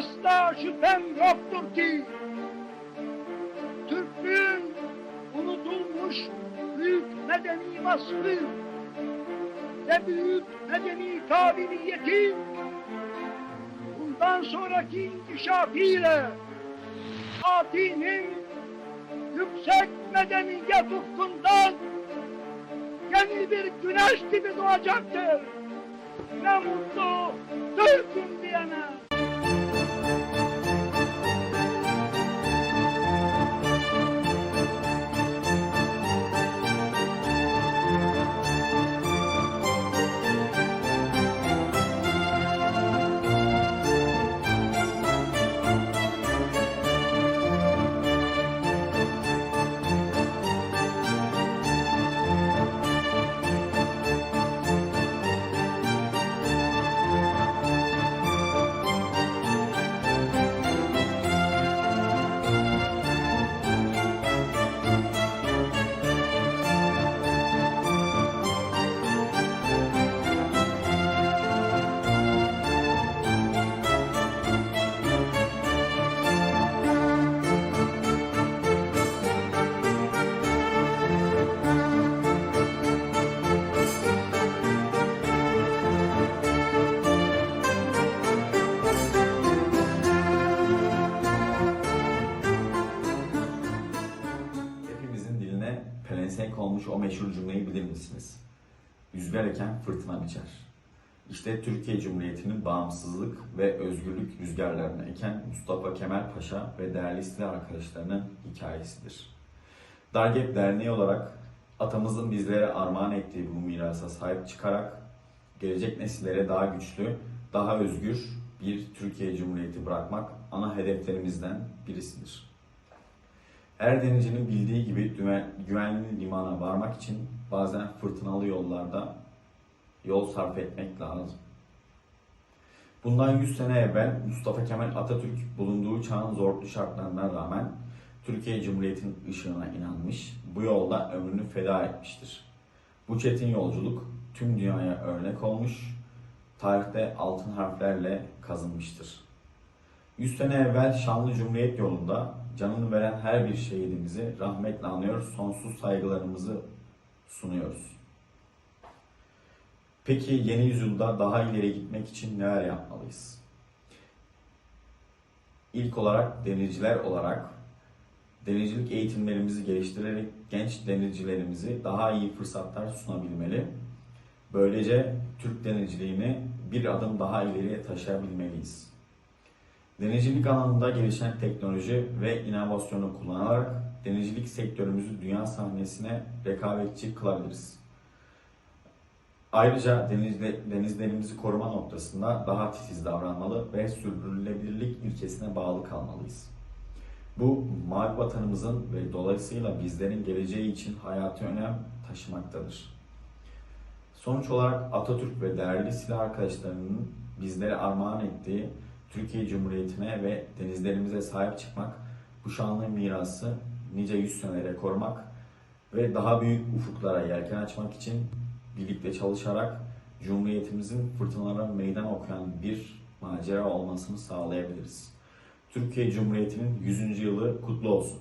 asla şüphem yoktur ki Türklüğün unutulmuş büyük medeni vasfı ve büyük medeni kabiliyeti bundan sonraki inkişafıyla Fatih'in yüksek medeniyet ufkundan yeni bir güneş gibi doğacaktır. Ne mutlu Türk'üm diyene. Diline pelesenk olmuş o meşhur cümleyi bilir misiniz? Rüzgar eken fırtına biçer. İşte Türkiye Cumhuriyeti'nin bağımsızlık ve özgürlük rüzgarlarını eken Mustafa Kemal Paşa ve değerli silah arkadaşlarının hikayesidir. Dargep Derneği olarak atamızın bizlere armağan ettiği bu mirasa sahip çıkarak gelecek nesillere daha güçlü, daha özgür bir Türkiye Cumhuriyeti bırakmak ana hedeflerimizden birisidir. Her denizcinin bildiği gibi güvenli limana varmak için bazen fırtınalı yollarda yol sarf etmek lazım. Bundan 100 sene evvel Mustafa Kemal Atatürk bulunduğu çağın zorlu şartlarına rağmen Türkiye Cumhuriyeti'nin ışığına inanmış, bu yolda ömrünü feda etmiştir. Bu çetin yolculuk tüm dünyaya örnek olmuş, tarihte altın harflerle kazınmıştır. 100 sene evvel şanlı Cumhuriyet yolunda canını veren her bir şehidimizi rahmetle anıyor, sonsuz saygılarımızı sunuyoruz. Peki yeni yüzyılda daha ileri gitmek için neler yapmalıyız? İlk olarak denizciler olarak denizcilik eğitimlerimizi geliştirerek genç denizcilerimizi daha iyi fırsatlar sunabilmeli. Böylece Türk denizciliğini bir adım daha ileriye taşıyabilmeliyiz. Denizcilik alanında gelişen teknoloji ve inovasyonu kullanarak denizcilik sektörümüzü dünya sahnesine rekabetçi kılabiliriz. Ayrıca denizde, denizlerimizi koruma noktasında daha titiz davranmalı ve sürdürülebilirlik ilkesine bağlı kalmalıyız. Bu mavi vatanımızın ve dolayısıyla bizlerin geleceği için hayati önem taşımaktadır. Sonuç olarak Atatürk ve değerli silah arkadaşlarının bizlere armağan ettiği Türkiye Cumhuriyeti'ne ve denizlerimize sahip çıkmak, bu şanlı mirası nice yüz senelere korumak ve daha büyük ufuklara yelken açmak için birlikte çalışarak Cumhuriyetimizin fırtınalara meydan okuyan bir macera olmasını sağlayabiliriz. Türkiye Cumhuriyeti'nin 100. yılı kutlu olsun.